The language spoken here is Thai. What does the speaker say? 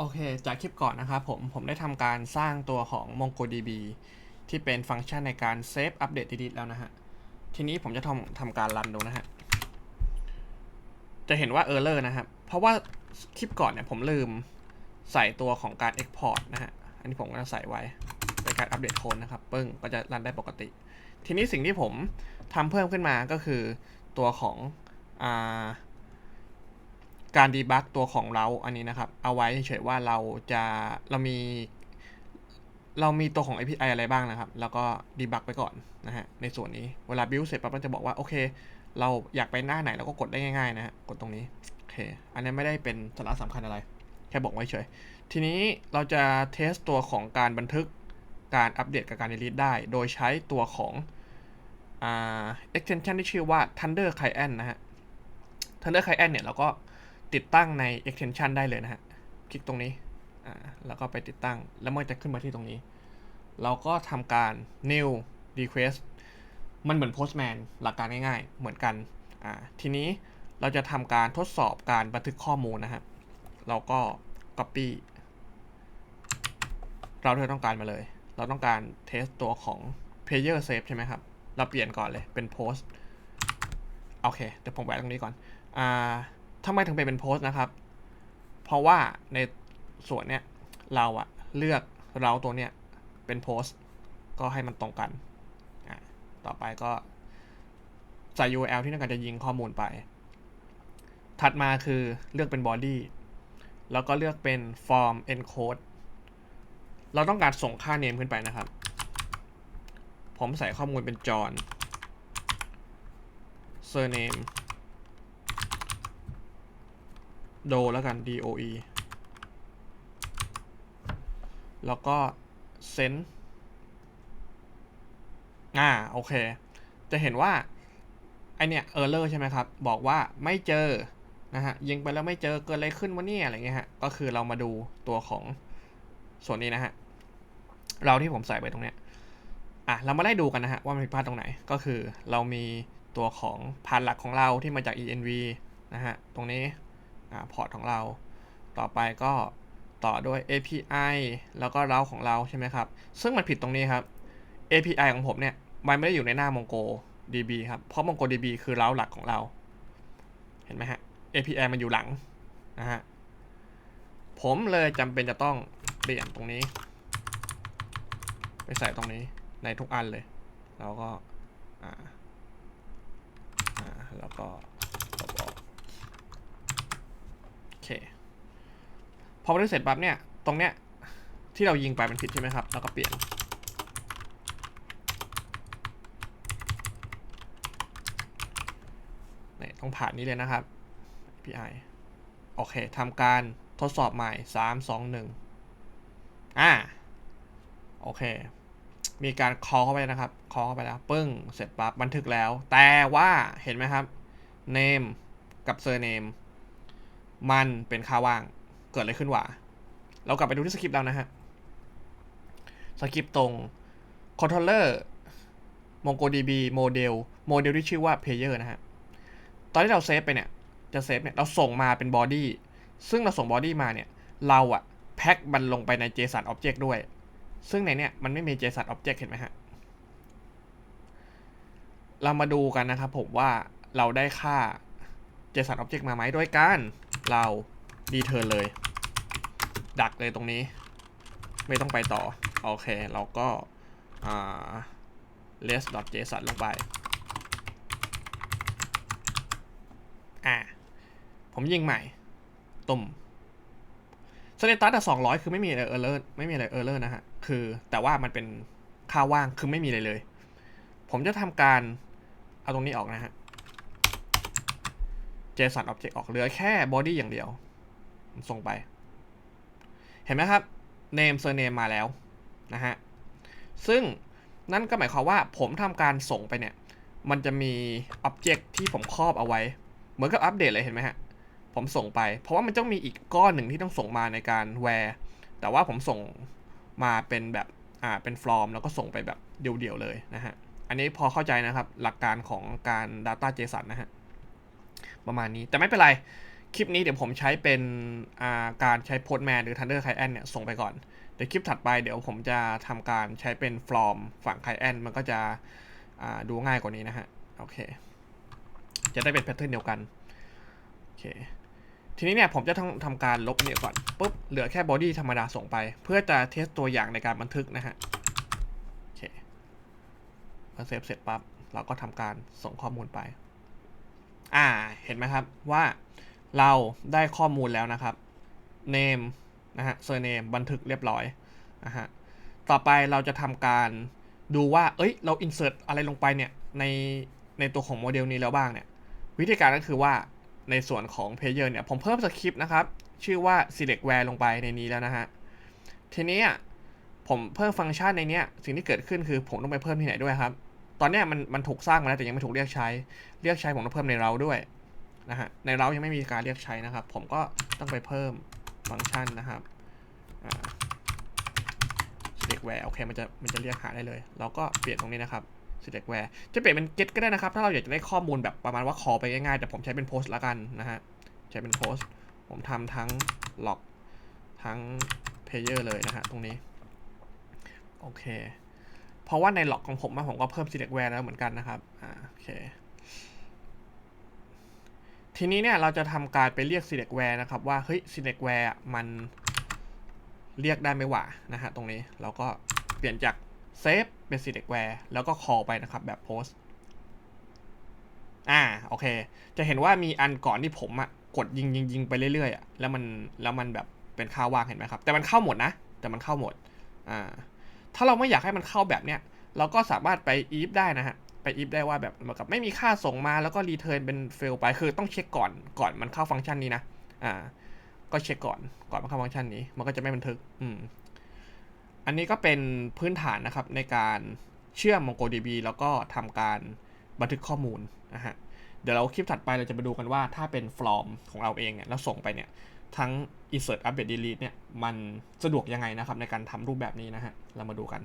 โอเค จากคลิปก่อนนะครับผม ผมได้ทำการสร้างตัวของ MongoDB ที่เป็นฟังก์ชันในการเซฟอัปเดตดีๆแล้วนะฮะ ทีนี้ผมจะทำทำการรันดูนะฮะ จะเห็นว่า Error นะครับ เพราะว่าคลิปก่อนเนี่ยผมลืมใส่ตัวของการ Export นะฮะ อันนี้ผมก็จะใส่ไว้ในการอัปเดตโค้ดนะครับ ปึ้ง ก็จะรันได้ปกติ ทีนี้สิ่งที่ผมทำเพิ่มขึ้นมาก็คือตัวของอ่า การดีบักตัวของเราอันนี้นะครับ เอาไว้เฉยว่าเราจะเรามี เรามีตัวของ API อะไรบ้างนะครับ แล้วก็ดีบักไปก่อนนะฮะในส่วนนี้เวลา build เสร็จปั๊บมันจะบอกว่าโอเค เราอยากไปหน้าไหนเราก็กดได้ง่ายๆนะฮะกดตรงนี้โอเค อันนี้ไม่ได้เป็นสาระสำคัญอะไร แค่บอกไว้เฉย ทีนี้เราจะเทสตัวของการบันทึกการอัปเดตกับการ delete ได้ โดยใช้ตัวของอ่า extension ที่ชื่อว่า Thunder Client นะฮะ Thunder Client เนี่ยเราก็ ติดตั้งใน extension ได้เลยนะฮะ คลิกตรงนี้ อ่า แล้วก็ไปติดตั้ง แล้วมันจะขึ้นมาที่ตรงนี้ เราก็ทำการ new request มันเหมือน postman หลักการง่ายๆ เหมือนกัน อ่า ทีนี้เราจะทำการทดสอบการบันทึกข้อมูลนะฮะ เราก็ copy เราที่เราต้องการมาเลย เราต้องการเทสตัวของ player save ใช่ไหมครับ เราเปลี่ยนก่อนเลยเป็น post โอเค เดี๋ยวผมแวะตรงนี้ก่อน อ่า ทำไมถึงไปเป็นโพสต์นะครับ เพราะว่าในส่วนเนี้ยเราอะเลือกเราตัวเนี้ยเป็นโพสต์ ก็ให้มันตรงกัน ต่อไปก็ใส่ URL ที่ต้องการจะยิงข้อมูลไป ถัดมาคือเลือกเป็น body แล้วก็เลือกเป็น form encode เราต้องการส่งค่า name ขึ้นไปนะครับ ผมใส่ข้อมูลเป็น John surname โดแล้วกัน DOE แล้วก็เซนอ่า โอเค จะเห็นว่า ไอเนี่ยเออร์เลอร์ใช่ไหมครับ บอกว่าไม่เจอ นะฮะ ยิงไปแล้วไม่เจอ เกิดอะไรขึ้นวะเนี่ย อะไรเงี้ยฮะ ก็คือเรามาดูตัวของส่วนนี้นะฮะ เราที่ผมใส่ไปตรงเนี้ย อะ เรามาไล่ดูกันนะฮะ ว่ามันผิดพลาดตรงไหน ก็คือเรามีตัวของพานหลักของเราที่มาจาก env นะฮะ ตรงนี้ พอร์ตของเรา ต่อไปก็ต่อด้วย API แล้วก็เราของเราใช่ไหมครับ ซึ่งมันผิดตรงนี้ครับ API ของผมเนี่ย มันไม่ได้อยู่ในหน้า MongoDB ครับ เพราะ MongoDB คือเราหลักของเรา เห็นไหมฮะ API มันอยู่หลังนะฮะ ผมเลยจำเป็นจะต้องเปลี่ยนตรงนี้ ไปใส่ตรงนี้ในทุกอันเลย แล้วก็ อ่า อ่า แล้วก็ลบออก โอ เคพอบันทึกเสร็จปั๊บเนี่ย ตรงเนี้ยที่เรายิงไปมันผิดใช่ไหมครับแล้วก็เปลี่ยน นี่ต้องผ่านนี้เลยนะครับ API โอเคทำการทดสอบใหม่ 3 2 1 อ่า โอเค มีการ call เข้าไปนะครับ call เข้าไปแล้ว ปึ้ง เสร็จปั๊บบันทึกแล้ว แต่ว่าเห็นไหมครับ name กับ surname มันเป็นค่าว่างเกิดอะไรขึ้นวะเรากลับไปดูที่สคริปต์แล้วนะฮะสคริปต์ตรง controller mongodb โมเดลโมเดลที่ชื่อว่า player นะฮะ ตอนที่เราเซฟไปเนี่ย จะเซฟเนี่ย เราส่งมาเป็น body ซึ่งเราส่ง body มาเนี่ย เราอะแพ็คมันลงไปใน JSON object ด้วย ซึ่งในเนี่ยมันไม่มี JSON object เห็นไหมฮะ เรามาดูกันนะครับผมว่าเราได้ค่า JSON object มาไหมโดยการ เราดีเทอร์เลย ดักเลยตรงนี้ ไม่ต้องไปต่อ โอเค เราก็ less.json ลงไป อ่า ผมยิงใหม่ ตุ่มสเตตัสอะสองร้อยคือไม่มีอะไรเออร์เลอร์ไม่มีอะไรเออร์เลอร์นะฮะ คือแต่ว่ามันเป็นค่าว่างคือไม่มีอะไรเลย ผมจะทำการเอาตรงนี้ออกนะฮะ JSON Object ออกเหลือแค่ body อย่างเดียว ส่งไป เห็นไหมครับ name surname มาแล้วนะฮะ ซึ่งนั่นก็หมายความว่าผมทำการส่งไปเนี่ย มันจะมี object ที่ผมครอบเอาไว้ เหมือนกับอัปเดตเลยเห็นไหมฮะ ผมส่งไป เพราะว่ามันต้องมีอีกก้อนหนึ่งที่ต้องส่งมาในการ where แต่ว่าผมส่งมาเป็นแบบอ่าเป็น from แล้วก็ส่งไปแบบเดี่ยวๆเลยนะฮะ อันนี้พอเข้าใจนะครับหลักการของการ data JSON นะฮะ ประมาณนี้ แต่ไม่เป็นไร คลิปนี้เดี๋ยวผมใช้เป็นอาการใช้ Postman หรือ Thunder Client เนี่ยส่งไปก่อน เดี๋ยวคลิปถัดไปเดี๋ยวผมจะทำการใช้เป็น From ฝั่ง Client มันก็จะดูง่ายกว่านี้นะฮะ โอเค จะได้เป็นแพทเทิร์นเดียวกัน โอเค ทีนี้เนี่ยผมจะต้องทำการลบเนี่ยก่อนปุ๊บ เหลือแค่บอดี้ธรรมดาส่งไป เพื่อจะเทสตัวอย่างในการบันทึกนะฮะ โอเคพอเซฟเสร็จปั๊บเราก็ทำการส่งข้อมูลไป อ่า เห็นไหมครับว่าเราได้ข้อมูลแล้วนะครับ name นะฮะ surname บันทึกเรียบร้อยนะฮะ ต่อไปเราจะทำการดูว่า เอ้ย เรา insert อะไรลงไปเนี่ยในในตัวของโมเดลนี้แล้วบ้างเนี่ย วิธีการก็คือว่าในส่วนของ Player เนี่ย ผมเพิ่มสคริปต์นะครับ ชื่อว่า select where ลงไปในนี้แล้วนะฮะ ทีนี้ผมเพิ่มฟังก์ชันในเนี้ยสิ่งที่เกิดขึ้นคือผมต้องไปเพิ่มที่ไหนด้วยครับ ตอนนี้มันมันถูกสร้างมาแล้วแต่ยังไม่ถูกเรียกใช้ เรียกใช้ผมต้องเพิ่มในเราด้วยนะฮะ ในเรายังไม่มีการเรียกใช้นะครับ ผมก็ต้องไปเพิ่มฟังก์ชันนะครับอ่า select where โอเคมันจะมันจะเรียกหาได้เลย เราก็เปลี่ยนตรงนี้นะครับ select where จะเปลี่ยนเป็น get ก็ได้นะครับ ถ้าเราอยากจะได้ข้อมูลแบบประมาณว่า call ไปง่ายๆ แต่ผมใช้เป็น post ละกันนะฮะ ใช้เป็น post ผมทำทั้ง log ทั้ง player เลยนะฮะ ตรงนี้ โอเค เพราะว่าใน log ของผมผมก็เพิ่ม select where แล้วเหมือนกันนะครับอ่าโอเคทีนี้เนี่ยเราจะทำการไปเรียก select where นะครับว่าเฮ้ย select where มันเรียกได้ไหมวะนะฮะตรงนี้เราก็เปลี่ยนจาก save เป็น select where แล้วก็ call ไปนะครับแบบ post อ่าโอเค จะเห็นว่ามีอันก่อนที่ผมอะกดยิงยิงยิงไปเรื่อยๆอะแล้วมันแล้วมันแบบเป็นค่าว่างเห็นไหมครับ แต่มันเข้าหมดนะ แต่มันเข้าหมดอ่า ถ้าเราไม่อยากให้มันเข้าแบบเนี้ย เราก็สามารถไป if ได้นะฮะ ไป if ได้ว่าแบบเหมือนกับไม่มีค่าส่งมาแล้วก็ return เป็น fail ไป คือต้องเช็คก่อนก่อนมันเข้าฟังก์ชันนี้นะ อ่า ก็เช็คก่อนก่อนมันเข้าฟังก์ชันนี้ มันก็จะไม่บันทึก อืม อันนี้ก็เป็นพื้นฐานนะครับในการเชื่อม MongoDB แล้วก็ทำการบันทึกข้อมูลนะฮะ เดี๋ยวเราคลิปถัดไปเราจะมาดูกันว่าถ้าเป็น from ของเราเองเนี่ยแล้วส่งไปเนี่ยทั้ง insert update delete เนี่ยมันสะดวกยังไงนะครับในการทำรูปแบบนี้นะฮะเรามาดูกัน